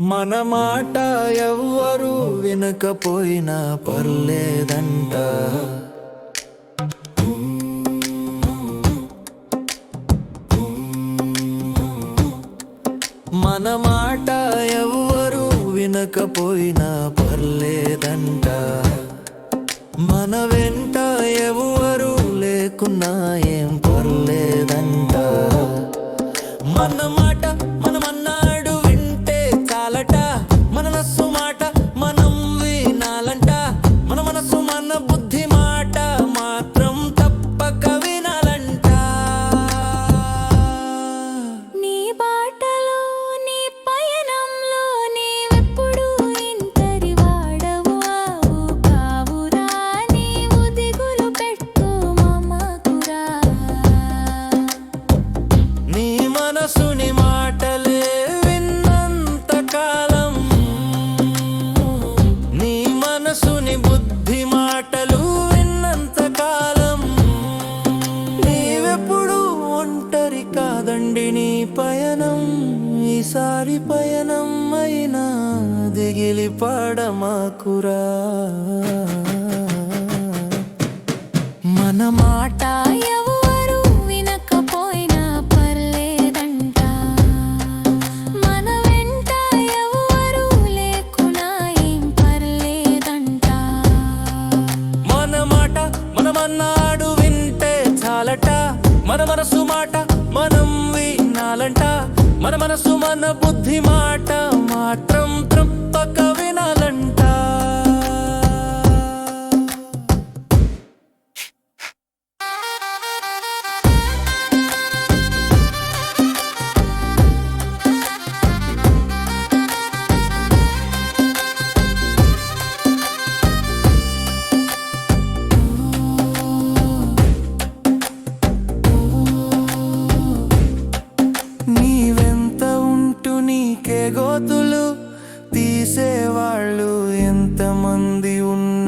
మన మాట ఎవ్వరు వినకపోయినా పర్లేదంట. మన మాట ఎవ్వరు వినకపోయినా పర్లేదంట. మన వెంట ఎవరు లేకున్నా ఏం పర్లేదంట. మన నీ పయనం ఈసారి పయనం అయినా దిగిలి పాడమాకురా. మన మాట ఎవరు వినకపోయినా పర్లేదంట. మన వెంట ఎవరు లేకున్నా ఏం పర్లేదంట. మన మాట మనమన్నాడు వింటే చాలట. మన మనసు మాట మన మనసు మన బుద్ధి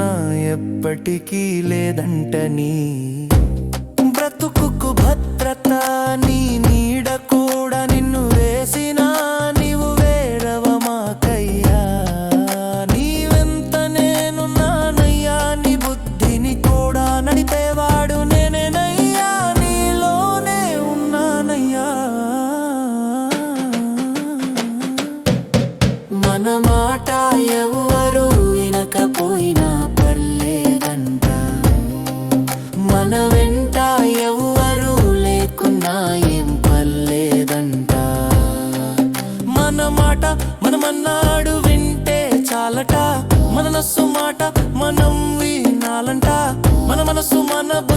ఉన్నా ఎప్పటికీ లేదంట నీ బ్రతుకుకు భద్రత నీ నీడ కూడా నిన్ను వేసినా నీవు వేరవ మాకయ్యా. నీవెంత నేను నానయ్యా నీ బుద్ధిని కూడా నడిపేవాడు నేనేనయ్యా నీలోనే ఉన్నానయ్యా. మన మన వెంట ఎవరు లేకున్నా ఏం పర్లేదంట. మన మాట మనమన్నాడు వింటే చాలట. మన నస్సు మాట మనం వినాలంట. మన మనసు మన బుద్ధి